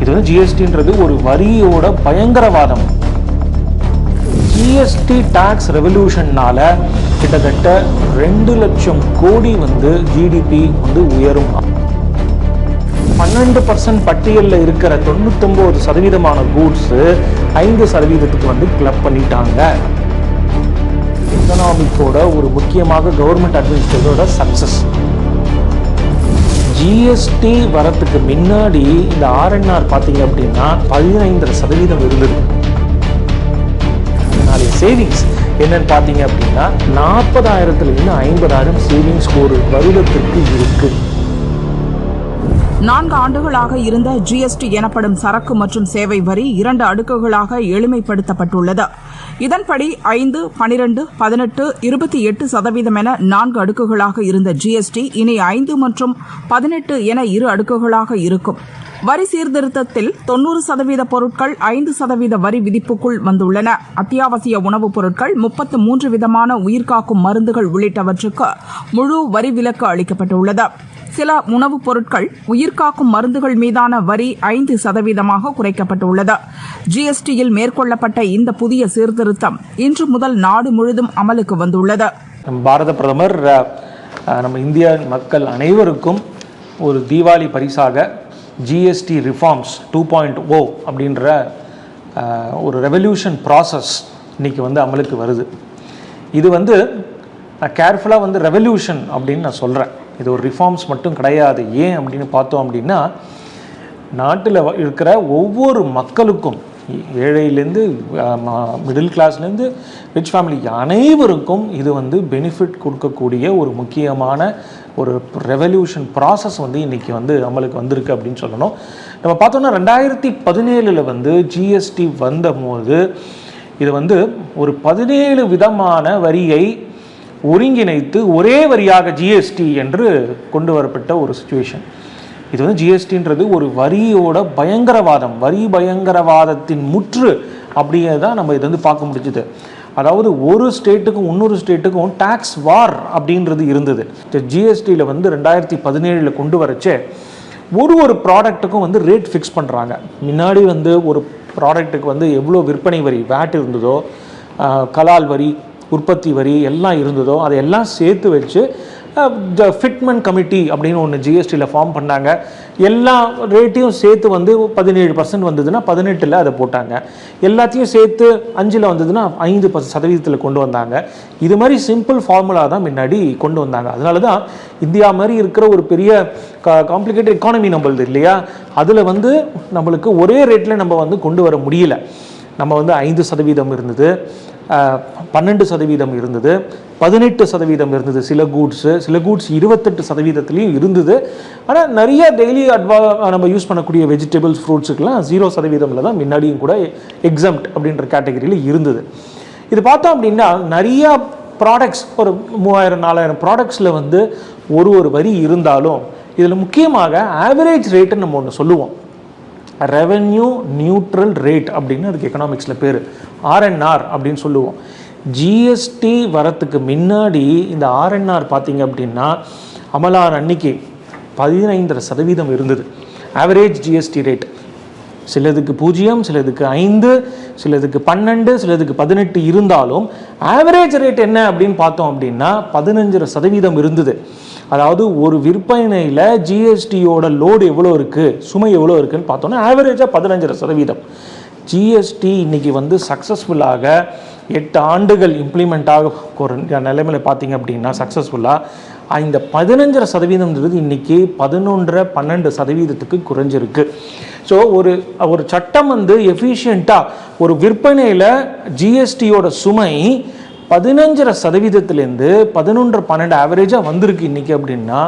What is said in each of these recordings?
இது வந்து ஜிஎஸ்டின்றது ஒரு வரியோட பயங்கரவாதம். ஜிஎஸ்டி டாக்ஸ் ரெவல்யூஷன்னால கிட்டத்தட்ட ரெண்டு லட்சம் கோடி வந்து ஜிடிபி வந்து உயரும். பன்னெண்டு பர்சன்ட் பட்டியலில் இருக்கிற தொண்ணூத்தொம்பது சதவீதமான கூட்ஸ் ஐந்து சதவீதத்துக்கு வந்து கிளப் பண்ணிட்டாங்க. எக்கனாமிக்கோட ஒரு முக்கியமாக கவர்மெண்ட் அட்மினிஸ்ட்ரேட்டரோட சக்சஸ் ஜிஎஸ்டி வரத்துக்கு முன்னாடி இந்த ஆர்என்ஆர் பார்த்தீங்க அப்படின்னா பதினைந்தரை சதவீதம் இருந்தது. நாளைய சேவிங்ஸ் என்னன்னு பார்த்தீங்க அப்படின்னா நாற்பதாயிரத்துலேருந்து ஐம்பதாயிரம் சேவிங்ஸ் ஒரு வருடத்திற்கு இருக்கு. நான்கு ஆண்டுகளாக இருந்த ஜிஎஸ்டி எனப்படும் சரக்கு மற்றும் சேவை வரி இரண்டு அடுக்குகளாக எளிமைப்படுத்தப்பட்டுள்ளது. இதன்படி ஐந்து பனிரெண்டு பதினெட்டு இருபத்தி எட்டு சதவீதம் என நான்கு அடுக்குகளாக இருந்த ஜிஎஸ்டி இனி ஐந்து மற்றும் பதினெட்டு என இரு அடுக்குகளாக இருக்கும். வரி சீர்திருத்தத்தில் தொன்னூறு சதவீத பொருட்கள் ஐந்து சதவீத வரி விதிப்புக்குள் வந்துள்ளன. அத்தியாவசிய உணவுப் பொருட்கள் முப்பத்து மூன்று விதமான உயிர்காக்கும் மருந்துகள் உள்ளிட்டவற்றுக்கு முழு வரி விலக்கு அளிக்கப்பட்டுள்ளது. சில உணவுப் பொருட்கள் உயிர்காக்கும் மருந்துகள் மீதான வரி ஐந்து சதவீதமாக குறைக்கப்பட்டுள்ளது. ஜிஎஸ்டியில் மேற்கொள்ளப்பட்ட இந்த புதிய சீர்திருத்தம் இன்று முதல் நாடு முழுதும் அமலுக்கு வந்துள்ளது. நம்ம பாரத பிரதமர் நம்ம இந்திய மக்கள் அனைவருக்கும் ஒரு தீபாவளி பரிசாக GST reforms two point O அப்படின்ற ஒரு ரெவல்யூஷன் ப்ராசஸ் இன்றைக்கி வந்து அமலுக்கு வருது. இது வந்து நான் கேர்ஃபுல்லாக வந்து ரெவல்யூஷன் அப்படின்னு நான் சொல்கிறேன் இது ஒரு ரிஃபார்ம்ஸ் மட்டும் கிடையாது. ஏன் அப்படின்னு பார்த்தோம் அப்படின்னா நாட்டில் இருக்கிற ஒவ்வொரு மக்களுக்கும் ஏழையிலேருந்து மிடில் கிளாஸ்லேருந்து ரிச் ஃபேமிலி அனைவருக்கும் இது வந்து பெனிஃபிட் கொடுக்கக்கூடிய ஒரு முக்கியமான ஒரு ரெவல்யூஷன் ப்ராசஸ் வந்து இன்றைக்கி வந்து அமலுக்கு வந்திருக்கு அப்படின்னு சொல்லணும். நம்ம பார்த்தோம்னா ரெண்டாயிரத்தி பதினேழில் வந்து ஜிஎஸ்டி வந்தபோது இது வந்து ஒரு பதினேழு விதமான வரியை ஒருங்கிணைத்து ஒரே வரியாக ஜிஎஸ்டி என்று கொண்டு வரப்பட்ட ஒரு சுச்சுவேஷன் இது வந்து ஜிஎஸ்டின்றது ஒரு வரியோட பயங்கரவாதம் வரி பயங்கரவாதத்தின் முற்று அப்படியே தான் நம்ம இது வந்து பார்க்க முடிஞ்சுது. அதாவது ஒரு ஸ்டேட்டுக்கும் இன்னொரு ஸ்டேட்டுக்கும் டேக்ஸ் வார் அப்படின்றது இருந்தது. ஜிஎஸ்டியில் வந்து ரெண்டாயிரத்தி பதினேழில் கொண்டு வரச்சே ஒரு ஒரு ப்ராடக்ட்டுக்கும் வந்து ரேட் ஃபிக்ஸ் பண்ணுறாங்க முன்னாடி வந்து ஒரு ப்ராடக்ட்டுக்கு வந்து எவ்வளோ விற்பனை வரி வேட் இருந்ததோ கலால் வரி உற்பத்தி வரி எல்லாம் இருந்ததோ அதையெல்லாம் சேர்த்து வச்சு த ஃபிட்மெண்ட் கமிட்டி அப்படின்னு ஒன்று ஜிஎஸ்டியில் ஃபார்ம் பண்ணாங்க. எல்லா ரேட்டையும் சேர்த்து வந்து பதினேழு பர்சன்ட் வந்ததுன்னா பதினெட்டில் அதை போட்டாங்க. எல்லாத்தையும் சேர்த்து அஞ்சில் வந்ததுன்னா ஐந்து பஸ் சதவீதத்தில் கொண்டு வந்தாங்க. இது மாதிரி சிம்பிள் ஃபார்முலா தான் முன்னாடி கொண்டு வந்தாங்க. அதனால தான் இந்தியா மாதிரி இருக்கிற ஒரு பெரிய காம்ப்ளிகேட்டட் எக்கானமி நம்மளது இல்லையா? அதில் வந்து நம்மளுக்கு ஒரே ரேட்டில் நம்ம வந்து கொண்டு வர முடியல. நம்ம வந்து ஐந்து சதவீதம் இருந்தது. பன்னெண்டு சதவீதம் இருந்தது. பதினெட்டு சதவீதம் இருந்தது சில கூட்ஸு சில கூட்ஸ் இருபத்தெட்டு சதவீதத்துலேயும் இருந்தது. ஆனால் நிறைய டெய்லி அட்வா நம்ம யூஸ் பண்ணக்கூடிய வெஜிடபிள்ஸ் ஃப்ரூட்ஸுக்கெல்லாம் ஜீரோ சதவீதமில் தான் முன்னாடியும் கூட எக்ஸம்ட் அப்படின்ற கேட்டகரியில் இருந்தது. இது பார்த்தோம் அப்படின்னா நிறையா ப்ராடக்ட்ஸ் ஒரு மூவாயிரம் நாலாயிரம் ப்ராடக்ட்ஸில் வந்து ஒரு ஒரு வரி இருந்தாலும் இதில் முக்கியமாக ஆவரேஜ் ரேட்டுன்னு நம்ம ஒன்று சொல்லுவோம். ரெவென்யூ நியூட்ரல் ரேட் அப்படின்னு அதுக்கு எக்கனாமிக்ஸில் பேர். ஆர்என்ஆர் அப்படின்னு சொல்லுவோம். ஜிஎஸ்டி வரத்துக்கு முன்னாடி இந்த ஆர்என்ஆர் பார்த்தீங்க அப்படின்னா அமலார் அன்னைக்கு பதினைந்தரை சதவீதம் இருந்தது. ஆவரேஜ் ஜிஎஸ்டி ரேட் சிலதுக்கு பூஜ்ஜியம் சிலதுக்கு ஐந்து சிலதுக்கு பன்னெண்டு சிலதுக்கு பதினெட்டு இருந்தாலும் ஆவரேஜ் ரேட் என்ன அப்படின்னு பார்த்தோம் அப்படின்னா பதினஞ்சரை சதவீதம் இருந்தது. அதாவது ஒரு விற்பனையில் ஜிஎஸ்டியோட லோடு எவ்வளோ இருக்குது சுமை எவ்வளோ இருக்குன்னு பார்த்தோன்னா ஆவரேஜாக பதினஞ்சரை சதவீதம். ஜிஎஸ்டி இன்னைக்கு வந்து சக்ஸஸ்ஃபுல்லாக எட்டு ஆண்டுகள் இம்ப்ளிமெண்ட் ஆக ஒரு நிலைமையில் பார்த்தீங்க அப்படின்னா சக்ஸஸ்ஃபுல்லாக இந்த பதினஞ்சரை சதவீதம்ன்றது இன்னைக்கு பதினொன்றரை பன்னெண்டு சதவீதத்துக்கு குறைஞ்சிருக்கு. ஸோ ஒரு ஒரு சட்டம் வந்து எஃபிஷியண்ட்டாக ஒரு விற்பனையில் ஜிஎஸ்டியோட சுமை பதினஞ்சரை சதவீதத்துலேருந்து பதினொன்று பன்னெண்டு ஆவரேஜாக வந்திருக்கு இன்றைக்கி அப்படின்னா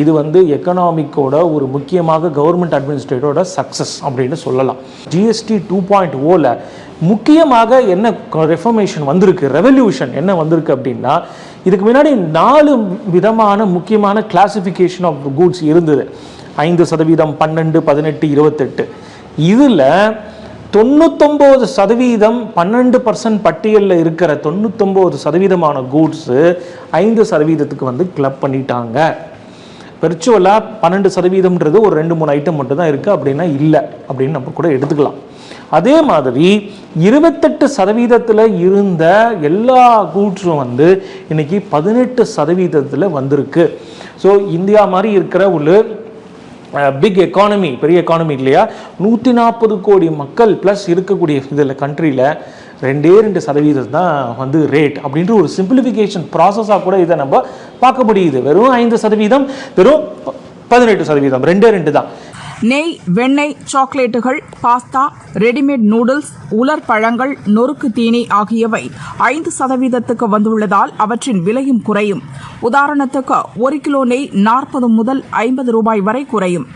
இது வந்து எக்கனாமிக்கோட ஒரு முக்கியமாக கவர்மெண்ட் அட்மினிஸ்ட்ரேட்டரோட சக்ஸஸ் அப்படின்னு சொல்லலாம். ஜிஎஸ்டி டூ பாயிண்ட் ஓவில் முக்கியமாக என்ன ரெஃபர்மேஷன் வந்திருக்கு ரெவல்யூஷன் என்ன வந்திருக்கு அப்படின்னா இதுக்கு முன்னாடி நாலு விதமான முக்கியமான கிளாசிஃபிகேஷன் ஆஃப் கூட்ஸ் இருந்தது. ஐந்து சதவீதம் பன்னெண்டு பதினெட்டு இருபத்தெட்டு. இதில் தொண்ணூத்தொம்போது சதவீதம் பன்னெண்டு பர்சன்ட் பட்டியலில் இருக்கிற தொண்ணூத்தொம்போது சதவீதமான கூட்ஸு ஐந்து சதவீதத்துக்கு வந்து கிளப் பண்ணிட்டாங்க. விர்ச்சுவலாக பன்னெண்டு சதவீதம்ன்றது ஒரு ரெண்டு மூணு ஐட்டம் மட்டும் தான் இருக்குது அப்படின்னா இல்லை. அப்படின்னு நம்ம கூட எடுத்துக்கலாம். அதே மாதிரி இருபத்தெட்டு சதவீதத்தில் இருந்த எல்லா கூற்றும் வந்து இன்னைக்கு பதினெட்டு சதவீதத்தில் வந்திருக்கு. ஸோ இந்தியா மாதிரி இருக்கிற ஒரு பிக் எக்கானமி பெரிய எக்கானமி இல்லையா? நூற்றி நாற்பது கோடி மக்கள் ப்ளஸ் இருக்கக்கூடிய இதில் கண்ட்ரியில் ரெண்டே ரெண்டு சதவீதம் தான் வந்து ரேட் அப்படின்ற ஒரு சிம்பிளிஃபிகேஷன் ப்ராசஸாக கூட இதை நம்ம பார்க்க முடியுது. வெறும் ஐந்து சதவீதம் வெறும் ப- பதினெட்டு சதவீதம் ரெண்டே ரெண்டு தான். நெய் வெண்ணெய் சாக்லேட்டுகள் பாஸ்தா ரெடிமேட் நூடுல்ஸ் உலர் பழங்கள் நொறுக்கு தீனி ஆகியவை ஐந்து சதவீதத்துக்கு வந்துள்ளதால் அவற்றின் விலையும் குறையும். உதாரணத்துக்கு ஒரு கிலோ நெய் நாற்பது முதல் ஐம்பது ரூபாய் வரை குறையும்.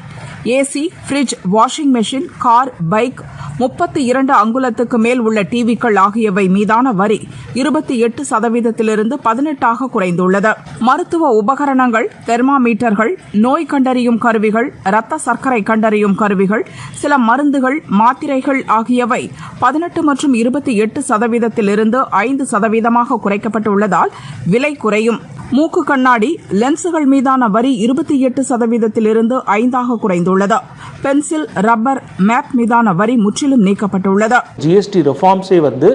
AC fridge washing machine car bike முப்பத்தி இரண்டு அங்குலத்துக்கு மேல் உள்ள டிவிக்கள் ஆகியவை மீதான வரி இருபத்தி எட்டு சதவீதத்திலிருந்து பதினெட்டாக குறைந்துள்ளது. மருத்துவ உபகரணங்கள் தெர்மாமீட்டர்கள் நோய் கண்டறியும் கருவிகள் இரத்த சர்க்கரை கண்டறியும் கருவிகள் சில மருந்துகள் மாத்திரைகள் ஆகியவை பதினெட்டு மற்றும் இருபத்தி எட்டு சதவீதத்திலிருந்து ஐந்து சதவீதமாக குறைக்கப்பட்டுள்ளதால் விலை குறையும். மூக்கு கண்ணாடி லென்சுகள் மீதான வரி இருபத்தி எட்டு சதவீதத்திலிருந்து ஐந்தாக குறைந்துள்ளது. பென்சில் ரப்பர் மேப் மீதான வரி முற்றிலும் நீக்கப்பட்டுள்ளது. ஜிஎஸ்டி ரிஃபார்ம்ஸே வந்து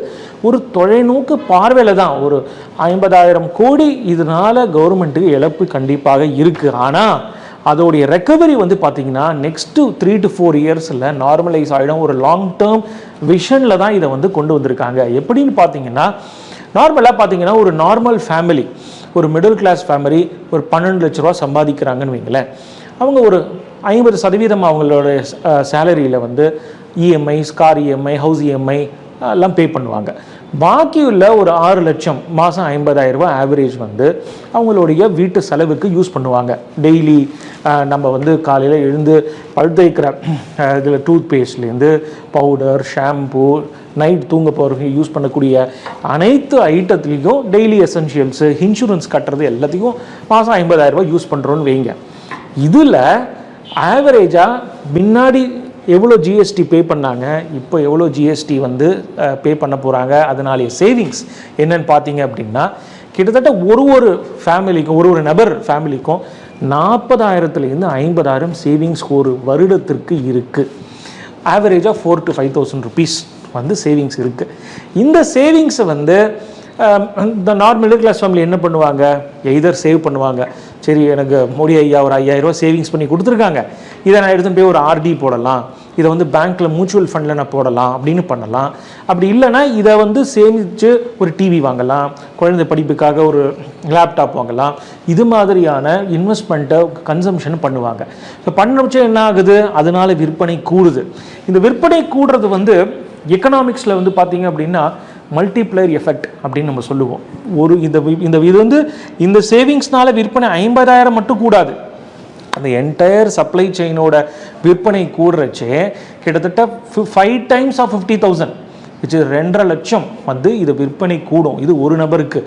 ஒரு தொலைநோக்கு பார்வையில் தான் ஒரு ஐம்பதாயிரம் கோடி இதனால கவர்மெண்ட்டுக்கு இழப்பு கண்டிப்பாக இருக்குது ஆனால் அதோடைய ரெக்கவரி வந்து பார்த்தீங்கன்னா நெக்ஸ்ட்டு த்ரீ டு ஃபோர் இயர்ஸில் நார்மலைஸ் ஆகிடும் ஒரு லாங் டேர்ம் விஷனில் தான் இதை வந்து கொண்டு வந்திருக்காங்க. எப்படின்னு பார்த்தீங்கன்னா நார்மலாக பார்த்தீங்கன்னா ஒரு நார்மல் ஃபேமிலி ஒரு மிடில் கிளாஸ் ஃபேமிலி ஒரு பன்னெண்டு லட்ச ரூபா சம்பாதிக்கிறாங்கன்னு வைங்களேன். அவங்க ஒரு ஐம்பது சதவீதம் அவங்களோட சேலரியில் வந்து EMI scar EMI house EMI எல்லாம் பே பண்ணுவாங்க. பாக்கி உள்ள ஒரு ஆறு லட்சம் மாதம் ஐம்பதாயிரம் ரூபாய் ஆவரேஜ் வந்து அவங்களுடைய வீட்டு செலவுக்கு யூஸ் பண்ணுவாங்க. டெய்லி நம்ம வந்து காலையில் எழுந்து பழுத்தைக்கிற இதில் டூத் பேஸ்ட்லேருந்து பவுடர் ஷாம்பு நைட் தூங்க போகிறவங்க யூஸ் பண்ணக்கூடிய அனைத்து ஐட்டத்துலேயும் டெய்லி எசென்ஷியல்ஸு இன்சூரன்ஸ் கட்டுறது எல்லாத்தையும் மாதம் ஐம்பதாயிரம் ரூபாய் யூஸ் பண்ணுறோன்னு வைங்க. இதில் ஆவரேஜாக முன்னாடி எவ்வளோ ஜிஎஸ்டி பே பண்ணாங்க இப்போ எவ்வளோ ஜிஎஸ்டி வந்து பே பண்ண போகிறாங்க அதனாலேயே சேவிங்ஸ் என்னன்னு பார்த்தீங்க அப்படின்னா கிட்டத்தட்ட ஒரு ஒரு ஃபேமிலிக்கும் ஒரு ஒரு நபர் ஃபேமிலிக்கும் நாற்பதாயிரத்துலேருந்து ஐம்பதாயிரம் சேவிங்ஸ் ஒரு வருடத்திற்கு இருக்குது ஆவரேஜாக four to five thousand rupees வந்து சேவிங்ஸ் இருக்குது இந்த சேவிங்ஸை வந்து இந்த நார்மல் மிடில் கிளாஸ் ஃபேமிலி என்ன பண்ணுவாங்க? எய்தர் சேவ் பண்ணுவாங்க. சரி எனக்கு மோடி ஐயா ஒரு ஐயாயிரம் ரூபா சேவிங்ஸ் பண்ணி கொடுத்துருக்காங்க. இதை நான் எடுத்துன்னு போய் ஒரு ஆர்டி போடலாம். இதை வந்து பேங்க்கில் மியூச்சுவல் ஃபண்டில் நான் போடலாம் அப்படின்னு பண்ணலாம். அப்படி இல்லைன்னா இதை வந்து சேமித்து ஒரு டிவி வாங்கலாம். குழந்தை படிப்புக்காக ஒரு லேப்டாப் வாங்கலாம். இது மாதிரியான இன்வெஸ்ட்மெண்ட்டை கன்சம்ஷன் பண்ணுவாங்க. இப்போ பண்ணச்சே என்ன ஆகுது? அதனால விற்பனை கூடுது. இந்த விற்பனை கூடுறது வந்து எக்கனாமிக்ஸில் வந்து பார்த்தீங்க அப்படின்னா மல்டிப்ளையர் எஃபெக்ட் அப்படின்னு நம்ம சொல்லுவோம். ஒரு இந்த இந்த இது வந்து இந்த சேவிங்ஸ்னால விற்பனை ஐம்பதாயிரம் மட்டும் கூடாது. அந்த என்டையர் சப்ளை செயினோட விற்பனை கூடுறச்சே கிட்டத்தட்ட five times of fifty thousand which ரெண்டரை லட்சம் வந்து இது விற்பனை கூடும். இது ஒரு நபருக்கு.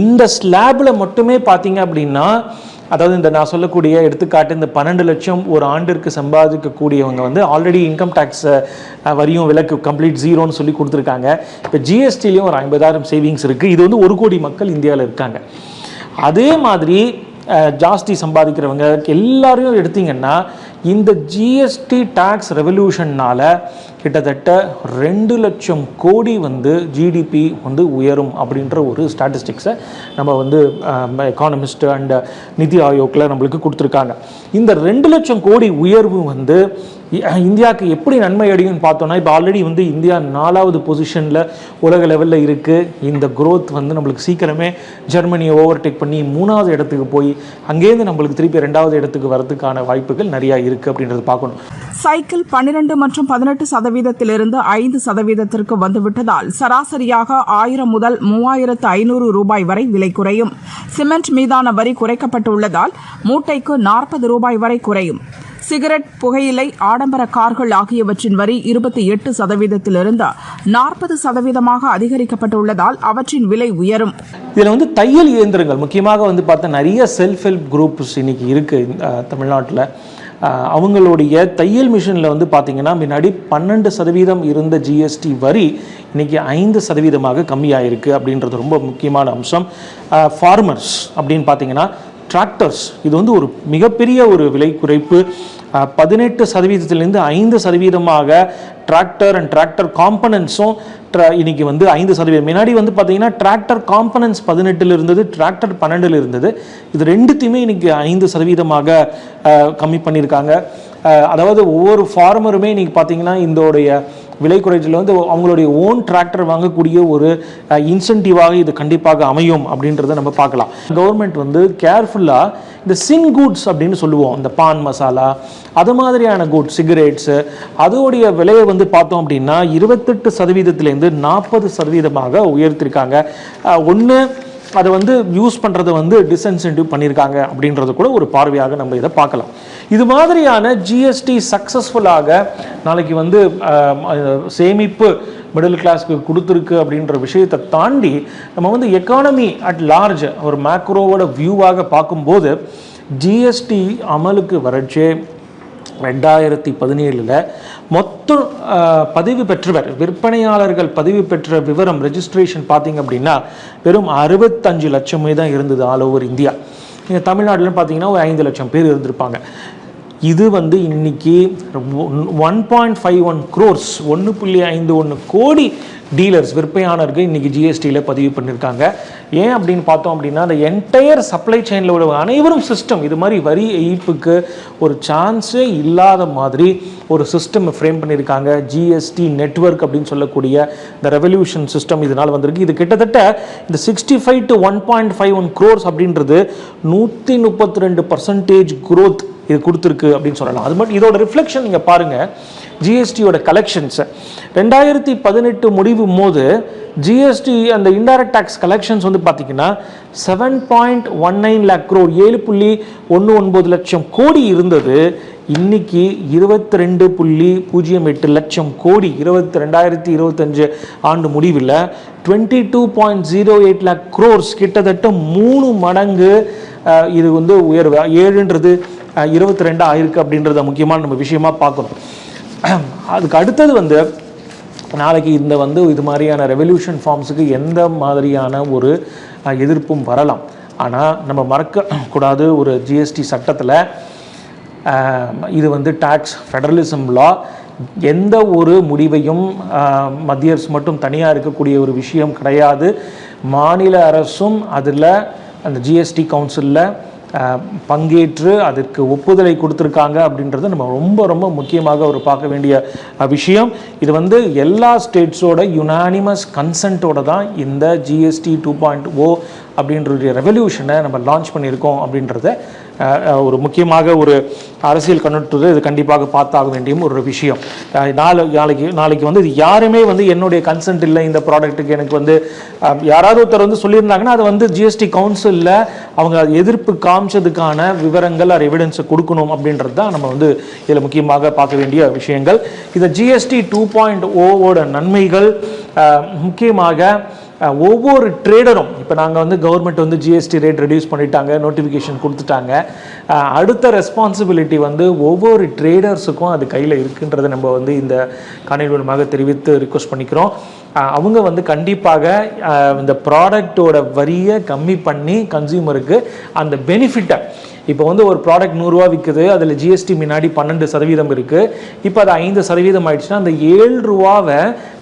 இந்த ஸ்லாபில் மட்டுமே பார்த்தீங்க அப்படின்னா அதாவது இந்த நான் சொல்லக்கூடிய எடுத்துக்காட்டு இந்த பன்னெண்டு லட்சம் ஒரு ஆண்டிற்கு சம்பாதிக்கக்கூடியவங்க வந்து ஆல்ரெடி இன்கம் டேக்ஸ் வரியும் விலக்கு கம்ப்ளீட் ஜீரோன்னு சொல்லி கொடுத்துருக்காங்க. இப்போ ஜிஎஸ்டிலையும் ஒரு ஐம்பதாயிரம் சேவிங்ஸ் இருக்குது இது வந்து ஒரு கோடி மக்கள் இந்தியாவில் இருக்காங்க. அதே மாதிரி ஜாஸ்தி சம்பாதிக்கிறவங்க எல்லாரையும் எடுத்தீங்கன்னா இந்த ஜிஎஸ்டி டேக்ஸ் ரெவல்யூஷன்னால் கிட்டத்தட்ட ரெண்டு லட்சம் கோடி வந்து ஜிடிபி வந்து உயரும் அப்படின்ற ஒரு ஸ்டாட்டிஸ்டிக்ஸை நம்ம வந்து எக்கானமிஸ்ட் அண்ட் நிதி ஆயோக்கில் நம்மளுக்கு கொடுத்துருக்காங்க. இந்த ரெண்டு லட்சம் கோடி உயர்வு வந்து இந்தியாவுக்கு எப்படி நன்மை அடையும்னு பார்த்தோன்னா இப்போ ஆல்ரெடி வந்து இந்தியா நாலாவது பொசிஷனில் உலக லெவலில் இருக்குது இந்த க்ரோத் வந்து நம்மளுக்கு சீக்கிரமே ஜெர்மனியை ஓவர்டேக் பண்ணி மூணாவது இடத்துக்கு போய் அங்கேருந்து நம்மளுக்கு திருப்பி ரெண்டாவது இடத்துக்கு வரதுக்கான வாய்ப்புகள் நிறையா இருக்குது அப்படின்றத பார்க்கணும். சைக்கிள் பன்னிரண்டு மற்றும் பதினெட்டு சதவீதத்திலிருந்து ஐந்து சதவீதத்திற்கு வந்துவிட்டதால் சராசரியாக ஆயிரம் முதல் மூவாயிரத்து ஐநூறு ரூபாய் வரை விலை குறையும். சிமெண்ட் மீதான வரி குறைக்கப்பட்டுள்ளதால் மூட்டைக்கு நாற்பது ரூபாய் வரை குறையும். சிகரெட் புகையிலை ஆடம்பர கார்கள் ஆகியவற்றின் வரி இருபத்தி எட்டு சதவீதத்திலிருந்து நாற்பது சதவீதமாக அதிகரிக்கப்பட்டுள்ளதால் அவற்றின் விலை உயரும். இதில் வந்து தையல் இயந்திரங்கள் முக்கியமாக வந்து பார்த்தா நிறைய செல்ஃப் ஹெல்ப் குரூப்ஸ் இன்னைக்கு இருக்குது தமிழ்நாட்டில். அவங்களுடைய தையல் மிஷினில் வந்து பார்த்தீங்கன்னா முன்னாடி பன்னெண்டு சதவீதம் இருந்த ஜிஎஸ்டி வரி இன்றைக்கி ஐந்து சதவீதமாக கம்மியாயிருக்கு அப்படின்றது ரொம்ப முக்கியமான அம்சம். ஃபார்மர்ஸ் அப்படின்னு பார்த்தீங்கன்னா டிராக்டர்ஸ் இது வந்து ஒரு மிகப்பெரிய ஒரு விலை குறைப்பு பதினெட்டு சதவீதத்திலிருந்து ஐந்து சதவீதமாக டிராக்டர் அண்ட் டிராக்டர் காம்பனன்ஸும் இன்னைக்கு வந்து ஐந்து சதவீதம். முன்னாடி வந்து பார்த்தீங்கன்னா டிராக்டர் காம்பனன்ஸ் பதினெட்டில் இருந்தது டிராக்டர் பன்னெண்டில் இருந்தது இது ரெண்டுத்தையுமே இன்னைக்கு ஐந்து சதவீதமாக கம்மி பண்ணியிருக்காங்க. அதாவது ஒவ்வொரு ஃபார்மருமே இன்னைக்கு பார்த்தீங்கன்னா இந்தோடைய விலை குறைச்சல் வந்து அவங்களுடைய ஓன் டிராக்டர் வாங்கக்கூடிய ஒரு இன்சென்டிவாக இது கண்டிப்பாக அமையும் அப்படின்றத நம்ம பார்க்கலாம். கவர்மெண்ட் வந்து கேர்ஃபுல்லாக இந்த சின் குட்ஸ் அப்படின்னு சொல்லுவோம். இந்த பான் மசாலா அது மாதிரியான குட்ஸ் சிகரெட்ஸு அதோடைய விலையை வந்து பார்த்தோம் அப்படின்னா இருபத்தெட்டு சதவீதத்திலேருந்து நாற்பது சதவீதமாக உயர்த்திருக்காங்க. ஒன்று அதை வந்து யூஸ் பண்ணுறதை வந்து டிஸ்இன்சென்டிவ் பண்ணியிருக்காங்க அப்படின்றது கூட ஒரு பார்வையாக நம்ம இதை பார்க்கலாம். இது மாதிரியான ஜிஎஸ்டி சக்ஸஸ்ஃபுல்லாக நாளைக்கு வந்து சேமிப்பு மிடில் கிளாஸ்க்கு கொடுத்துருக்கு அப்படின்ற விஷயத்தை தாண்டி நம்ம வந்து எக்கானமி அட் லார்ஜ் ஒரு மேக்ரோவோட வியூவாக பார்க்கும்போது ஜிஎஸ்டி அமலுக்கு வரச்சே ரெண்டாயிரத்தி பதினேழில் மொத்தம் பதிவு பெற்றவர் விற்பனையாளர்கள் பதிவு பெற்ற விவரம் ரெஜிஸ்ட்ரேஷன் பார்த்தீங்க அப்படின்னா வெறும் அறுபத்தஞ்சு லட்சமே தான் இருந்தது ஆல் ஓவர் இந்தியா. நீங்கள் தமிழ்நாட்டில் பார்த்தீங்கன்னா ஒரு ஐந்து லட்சம் பேர் இருந்திருப்பாங்க. இது வந்து இன்னைக்கு one point five one crores ஒன்று புள்ளி ஐந்து ஒன்று கோடி டீலர்ஸ் விற்பனையாளர்கள் இன்னைக்கு ஜிஎஸ்டியில் பதிவு பண்ணியிருக்காங்க ஏன் அப்படின்னு பார்த்தோம் அப்படின்னா அந்த என்டையர் சப்ளை செயினில் உள்ள அனைவரும் சிஸ்டம் இது மாதிரி வரி ஏய்ப்புக்கு ஒரு சான்ஸே இல்லாத மாதிரி ஒரு சிஸ்டம் ஃப்ரேம் பண்ணியிருக்காங்க ஜிஎஸ்டி நெட்வொர்க் அப்படின்னு சொல்லக்கூடிய இந்த ரெவல்யூஷன் சிஸ்டம் இதனால் வந்திருக்கு. இது கிட்டத்தட்ட இந்த sixty five to one point five one crores அப்படின்றது நூற்றி முப்பத்தி ரெண்டு பர்சன்டேஜ் க்ரோத் இது கொடுத்துருக்கு அப்படின்னு சொல்லலாம். அது மட்டும் இதோட ரிஃப்ளெக்ஷன் நீங்கள் பாருங்கள் ஜிஎஸ்டியோட கலெக்ஷன்ஸ் ரெண்டாயிரத்தி பதினெட்டு முடிவும் போது ஜிஎஸ்டி அந்த இன்டைரக்ட் டேக்ஸ் கலெக்ஷன்ஸ் வந்து பார்த்தீங்கன்னா seven point one nine lakh crore ஏழு புள்ளி ஒன்று ஒன்பது லட்சம் கோடி இருந்தது. இன்னைக்கு இருபத்தி ரெண்டு புள்ளி பூஜ்ஜியம் எட்டு லட்சம் கோடி இருபத்தி ரெண்டாயிரத்தி இருபத்தஞ்சு ஆண்டு முடிவில் twenty two point zero eight lakh crores கிட்டத்தட்ட மூணு மடங்கு இது வந்து உயர்வு. ஏழுன்றது இருபத்தி ரெண்டாக ஆயிருக்கு அப்படின்றத முக்கியமான நம்ம விஷயமா பார்க்கணும். அதுக்கு அடுத்தது வந்து நாளைக்கு இந்த வந்து இது மாதிரியான ரெவல்யூஷன் ஃபார்ம்ஸுக்கு எந்த மாதிரியான ஒரு எதிர்ப்பும் வரலாம். ஆனால் நம்ம மறக்க கூடாது ஒரு ஜிஎஸ்டி சட்டத்தில் இது வந்து டாக்ஸ் ஃபெடரலிசம் லா எந்த ஒரு முடிவையும் மத்திய அரசு மட்டும் தனியாக இருக்கக்கூடிய ஒரு விஷயம் கிடையாது. மாநில அரசும் அதில் அந்த ஜிஎஸ்டி கவுன்சிலில் பங்கேற்று அதற்கு ஒப்புதலை கொடுத்துருக்காங்க அப்படின்றது நம்ம ரொம்ப ரொம்ப முக்கியமாக ஒரு பார்க்க வேண்டிய விஷயம். இது வந்து எல்லா ஸ்டேட்ஸோட யுனானிமஸ் கன்சென்ட்டோட தான் இந்த ஜிஎஸ்டி டூ பாயிண்ட் ஓ அப்படின்ற ரெவல்யூஷனை நம்ம லான்ச் பண்ணியிருக்கோம் அப்படின்றத ஒரு முக்கியமாக ஒரு அரசியல் கண்ணோட்டத்தை இது கண்டிப்பாக பார்த்தாக வேண்டிய ஒரு விஷயம். நாளை நாளைக்கு நாளைக்கு வந்து இது யாருமே வந்து என்னுடைய கன்சென்ட் இல்லை இந்த ப்ராடக்ட்டுக்கு எனக்கு வந்து யாராவது ஒருத்தர் வந்து சொல்லியிருந்தாங்கன்னா அது வந்து ஜிஎஸ்டி கவுன்சிலில் அவங்க எதிர்ப்பு காமிச்சதுக்கான விவரங்கள் அது எவிடன்ஸை கொடுக்கணும் அப்படின்றது தான் நம்ம வந்து இதில் முக்கியமாக பார்க்க வேண்டிய விஷயங்கள். இந்த ஜிஎஸ்டி டூ பாயிண்ட் ஓவோட நன்மைகள் முக்கியமாக ஒவ்வொரு ட்ரேடரும் இப்போ நாங்கள் வந்து கவர்மெண்ட் வந்து ஜிஎஸ்டி ரேட் ரெடியூஸ் பண்ணிட்டாங்க நோட்டிஃபிகேஷன் கொடுத்துட்டாங்க. அடுத்த ரெஸ்பான்சிபிலிட்டி வந்து ஒவ்வொரு ட்ரேடர்ஸுக்கும் அது கையில் இருக்குன்றதை நம்ம வந்து இந்த காணொலி மூலமாக தெரிவித்து ரிக்வஸ்ட் பண்ணிக்கிறோம். அவங்க வந்து கண்டிப்பாக இந்த ப்ராடக்டோட வரியை கம்மி பண்ணி கன்சியூமருக்கு அந்த பெனிஃபிட்டை இப்போ வந்து ஒரு ப்ராடக்ட் நூறுரூவா விற்குது அதில் ஜிஎஸ்டி முன்னாடி பன்னெண்டு சதவீதம் இருக்குது இப்போ அது ஐந்து சதவீதம் ஆயிடுச்சுன்னா அந்த ஏழு ரூபாவை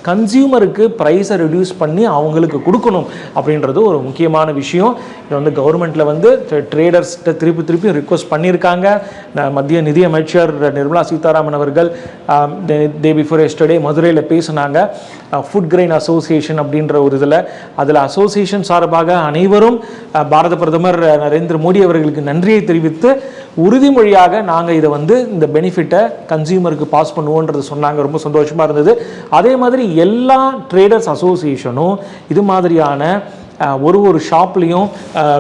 கன்சியூமருக்கு ப்ரைஸை ரெடியூஸ் பண்ணி அவங்களுக்கு கொடுக்கணும் அப்படின்றது ஒரு முக்கியமான விஷயம். இது வந்து கவர்மெண்ட்டில் வந்து ட்ரேடர்ஸ்கிட்ட திருப்பி திருப்பி ரிக்வஸ்ட் பண்ணியிருக்காங்க. மத்திய நிதி அமைச்சர் நிர்மலா சீதாராமன் அவர்கள் டே பிஃபோர் எஸ்டர்டே மதுரையில் பேசினாங்க. ஃபுட் கிரெயின் அசோசியேஷன் அப்படின்ற ஒரு இதில். அதில் அசோசியேஷன் சார்பாக அனைவரும் பாரத பிரதமர் நரேந்திர மோடி அவர்களுக்கு நன்றியை தெரிவித்து உறுதிமொழியாக நாங்கள் இதை வந்து இந்த பெனிஃபிட்டை கன்சியூமருக்கு பாஸ் பண்ணுவோன்றது சொன்னாங்க. ரொம்ப சந்தோஷமாக இருந்தது. அதே மாதிரி எல்லா ட்ரேடர்ஸ் அசோசியேஷனும் இது மாதிரியான ஒரு ஒரு ஷாப்லேயும்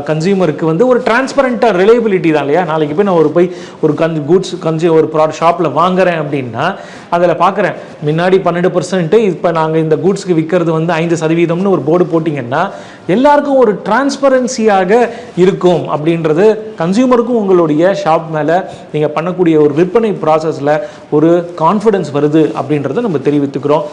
கன்சியூமருக்கு வந்து ஒரு டிரான்ஸ்பரண்ட்டாக ரிலையபிலிட்டி தான் இல்லையா? நாளைக்கு போய் நான் ஒரு போய் ஒரு கன் குட்ஸ் கன்சியூ ஒரு ப்ரா ஷாப்பில் வாங்குறேன் அப்படின்னா அதில் பார்க்குறேன் முன்னாடி பன்னெண்டு பர்சன்ட்டு இப்போ நாங்கள் இந்த கூட்ஸ்க்கு விற்கிறது வந்து ஐந்து சதவீதம்னு ஒரு போர்டு போட்டிங்கன்னா எல்லாருக்கும் ஒரு டிரான்ஸ்பரன்சியாக இருக்கும் அப்படின்றது கன்சியூமருக்கும் உங்களுடைய ஷாப் மேலே நீங்கள் பண்ணக்கூடிய ஒரு விற்பனை ப்ராசஸில் ஒரு கான்ஃபிடன்ஸ் வருது அப்படின்றத நம்ம தெரிவித்துக்கிறோம்.